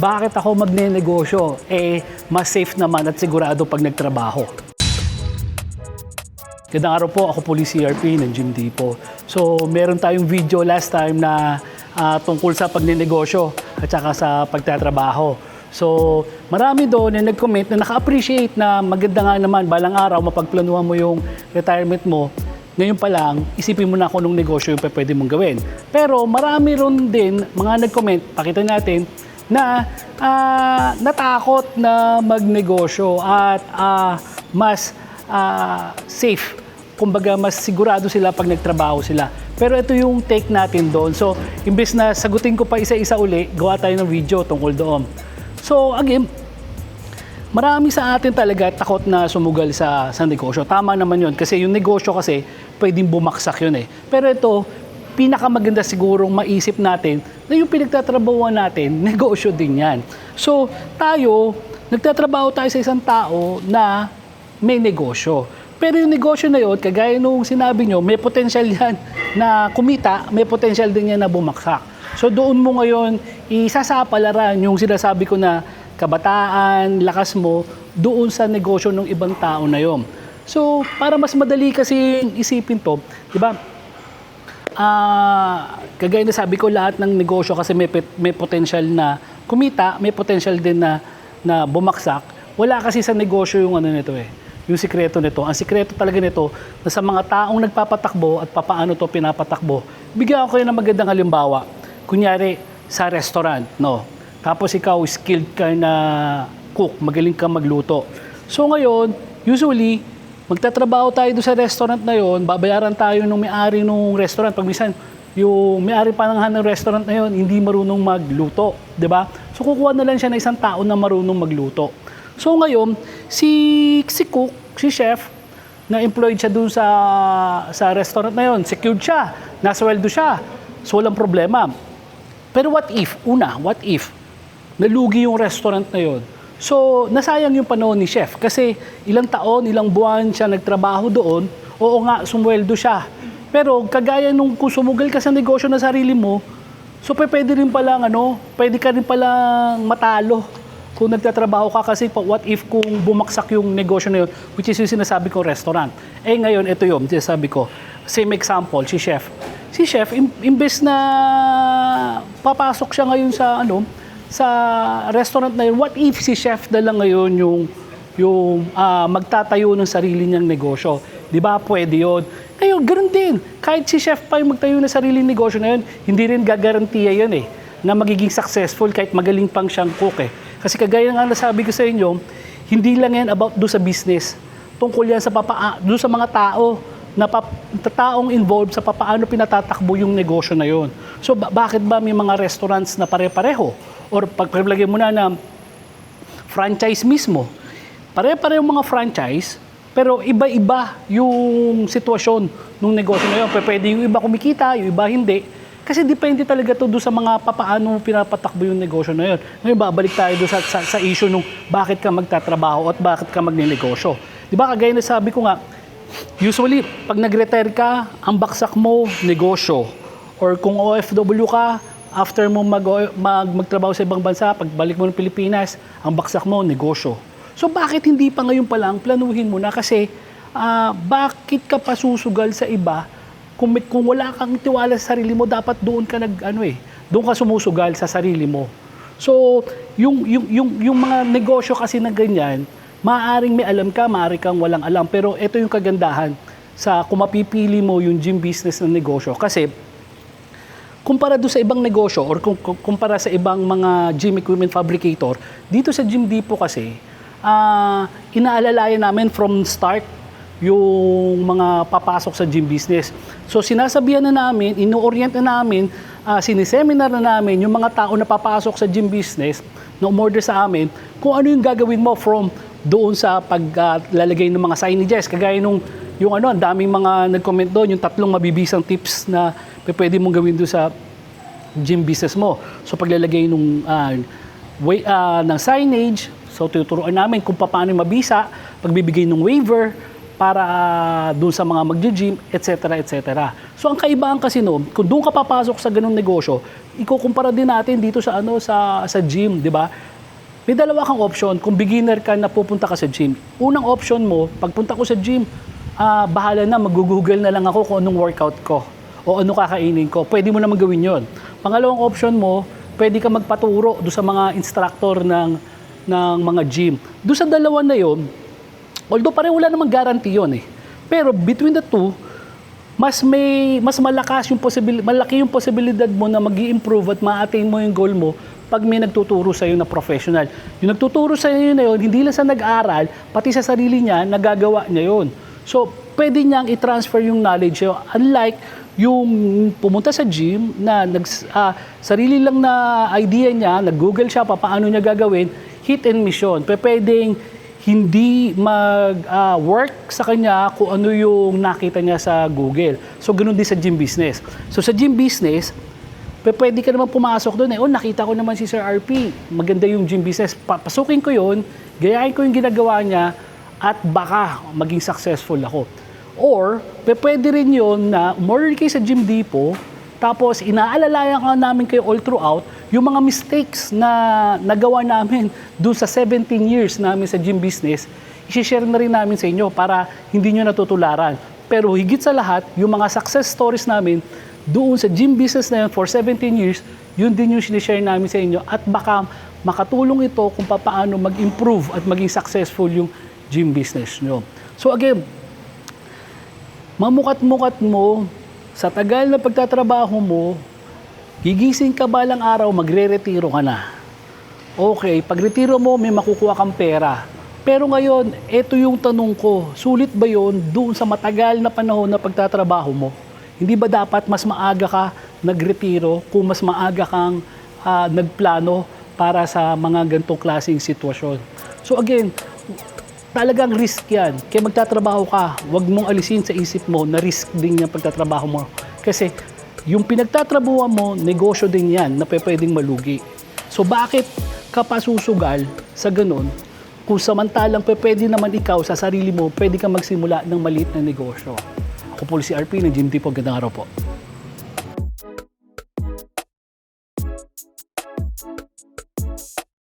bakit ako magne-negosyo? Eh, mas safe naman at sigurado pag nagtrabaho. Gandang araw po, ako po CRP ng Jim Depot. So, meron tayong video last time na ah, tungkol sa pagnenegosyo at saka sa pagtatrabaho. So, marami doon na nag-comment na naka-appreciate na maganda nga naman balang araw mapagplanuhan mo yung retirement mo. Ngayon pa lang, isipin mo na kung anong negosyo yung pwede mong gawin. Pero marami ron din mga nag-comment, pakita natin, na ah, natakot na magnegosyo at ah, mas ah, safe. Kumbaga, mas sigurado sila pag nagtrabaho sila. Pero ito yung take natin doon. So, imbes na sagutin ko pa isa-isa uli, gawa tayo ng video tungkol doon. So, again, marami sa atin talaga takot na sumugal sa, sa negosyo. Tama naman yun. Kasi yung negosyo kasi, pwedeng bumaksak yun eh. Pero ito, pinakamaganda sigurong maisip natin na yung pinagtatrabahuan natin, negosyo din yan. So, tayo, nagtatrabaho tayo sa isang tao na may negosyo. Pero yung negosyo na yun, kagaya nung sinabi nyo, may potensyal yan na kumita, may potensyal din yan na bumaksak. So doon mo ngayon isasapalaran yung sinasabi ko na kabataan, lakas mo, doon sa negosyo ng ibang tao na yon. So para mas madali kasi isipin to, di ba? Ah, kagaya na sabi ko lahat ng negosyo kasi may may potential na kumita, may potential din na na bumaksak. Wala kasi sa negosyo yung ano nito eh, yung sikreto nito. Ang sikreto talaga nito na sa mga taong nagpapatakbo at papaano to pinapatakbo. Bigyan ko kayo ng magandang halimbawa. Kunyari sa restaurant, no. Tapos ikaw skilled ka na cook, magaling ka magluto. So ngayon, usually magtatrabaho tayo doon sa restaurant na yon, babayaran tayo ng may-ari ng restaurant. Pag minsan, yung may-ari pa ng ng restaurant na yon, hindi marunong magluto, 'di ba? So kukuha na lang siya ng isang tao na marunong magluto. So ngayon, si si cook, si chef, na employed siya doon sa sa restaurant na yon, secured siya, nasweldo siya. So walang problema. Pero what if, una, what if, nalugi yung restaurant na yon. So, nasayang yung panahon ni chef kasi ilang taon, ilang buwan siya nagtrabaho doon. Oo nga, sumweldo siya. Pero kagaya nung kung sumugal ka sa negosyo na sarili mo, so pwede rin palang ano, pwede ka rin palang matalo kung nagtatrabaho ka kasi what if kung bumaksak yung negosyo na yun, which is yung sinasabi ko restaurant. Eh ngayon, ito yun, sinasabi ko. Same example, si chef. Si chef, im- imbes na papasok siya ngayon sa ano, sa restaurant na yun, what if si chef na lang ngayon yung yung ah, magtatayo ng sarili niyang negosyo. 'Di ba? Pwede 'yon. Ngayon, ganoon din. Kahit si chef pa yung magtayo ng sariling negosyo na yun, hindi rin gagarantiya yun eh na magiging successful kahit magaling pang siyang cook eh. Kasi kagaya nga nasabi ko sa inyo, hindi lang yan about do sa business. Tungkol yan sa papa, do sa mga tao na pap, taong involved sa papaano pinatatakbo yung negosyo na yon. So ba- bakit ba may mga restaurants na pare-pareho? Or pagpaglagay mo na na franchise mismo. Pare-pareho mga franchise, pero iba-iba yung sitwasyon ng negosyo na yun. Pwede yung iba kumikita, yung iba hindi. Kasi depende talaga to doon sa mga papaano mo pinapatakbo yung negosyo na yun. Ngayon, babalik tayo doon sa, sa, sa issue nung bakit ka magtatrabaho at bakit ka magnenegosyo. Di ba, kagaya na sabi ko nga, usually, pag nag-retire ka, ang baksak mo, negosyo. Or kung OFW ka, after mo mag, mag, magtrabaho sa ibang bansa, pagbalik mo ng Pilipinas, ang baksak mo, negosyo. So bakit hindi pa ngayon pa lang planuhin mo na kasi ah, bakit ka pa susugal sa iba kung, kung wala kang tiwala sa sarili mo, dapat doon ka nag ano eh, doon ka sumusugal sa sarili mo. So, yung yung yung yung mga negosyo kasi na ganyan, maaaring may alam ka, maaari kang walang alam, pero ito yung kagandahan sa kung mapipili mo yung gym business na negosyo kasi kumpara doon sa ibang negosyo or kumpara sa ibang mga gym equipment fabricator, dito sa Gym Depot kasi, ah inaalalayan namin from start yung mga papasok sa gym business. So sinasabihan na namin, ino-orient na namin, ah, siniseminar na namin yung mga tao na papasok sa gym business na umorder sa amin kung ano yung gagawin mo from doon sa paglalagay ng mga signages. Kagaya nung yung ano, ang daming mga nag-comment doon, yung tatlong mabibisang tips na pwede mong gawin doon sa gym business mo. So paglalagay nung ah, way, ah, ng signage, so tuturuan namin kung paano mabisa, pagbibigay ng waiver, para ah, dun sa mga magji-gym, etc. etc. So ang kaibaan kasi no, kung doon ka papasok sa ganung negosyo, ikukumpara din natin dito sa ano sa sa gym, di ba? May dalawa kang option kung beginner ka na pupunta ka sa gym. Unang option mo, pagpunta ko sa gym, ah, bahala na, mag-google na lang ako kung anong workout ko o ano kakainin ko. Pwede mo naman gawin yon. Pangalawang option mo, pwede ka magpaturo do sa mga instructor ng, ng mga gym. Do sa dalawa na yon, although pareho wala namang guarantee yon eh. Pero between the two, mas may mas malakas yung possibility malaki yung posibilidad mo na magi improve at ma-attain mo yung goal mo pag may nagtuturo sa iyo na professional. Yung nagtuturo sa iyo na yun, hindi lang sa nag-aral, pati sa sarili niya, nagagawa niya yun. So, pwede niyang i-transfer yung knowledge. Unlike yung pumunta sa gym na nag, ah, sarili lang na idea niya, nag-google siya pa paano niya gagawin, hit and mission. Pwedeng hindi mag-work sa kanya kung ano yung nakita niya sa Google. So, ganun din sa gym business. So, sa gym business, pwede ka naman pumasok doon eh. Oh, nakita ko naman si Sir RP. Maganda yung gym business. Papasukin ko yun, gayahin ko yung ginagawa niya, at baka maging successful ako. Or, pwede rin yun na umorder kayo sa Gym Depot, tapos inaalalayan ka namin kayo all throughout yung mga mistakes na nagawa namin doon sa 17 years namin sa gym business, i-share na rin namin sa inyo para hindi nyo natutularan. Pero higit sa lahat, yung mga success stories namin doon sa gym business na yun for 17 years, yun din yung sinishare namin sa inyo at baka makatulong ito kung paano mag-improve at maging successful yung gym business nyo. So again, mamukat-mukat mo, sa tagal na pagtatrabaho mo, gigising ka balang araw, magre-retiro ka na. Okay, pag retiro mo, may makukuha kang pera. Pero ngayon, ito yung tanong ko, sulit ba yon doon sa matagal na panahon na pagtatrabaho mo? Hindi ba dapat mas maaga ka nagretiro kung mas maaga kang ah, nagplano para sa mga ganitong klaseng sitwasyon? So again, talagang risk yan. Kaya magtatrabaho ka, wag mong alisin sa isip mo na risk din yung pagtatrabaho mo. Kasi yung pinagtatrabuhan mo, negosyo din yan na pwedeng malugi. So bakit ka pa susugal sa ganun kung samantalang pwede naman ikaw sa sarili mo, pwede ka magsimula ng maliit na negosyo. Ako po si RP ng Jim Tipo. Gandang araw po.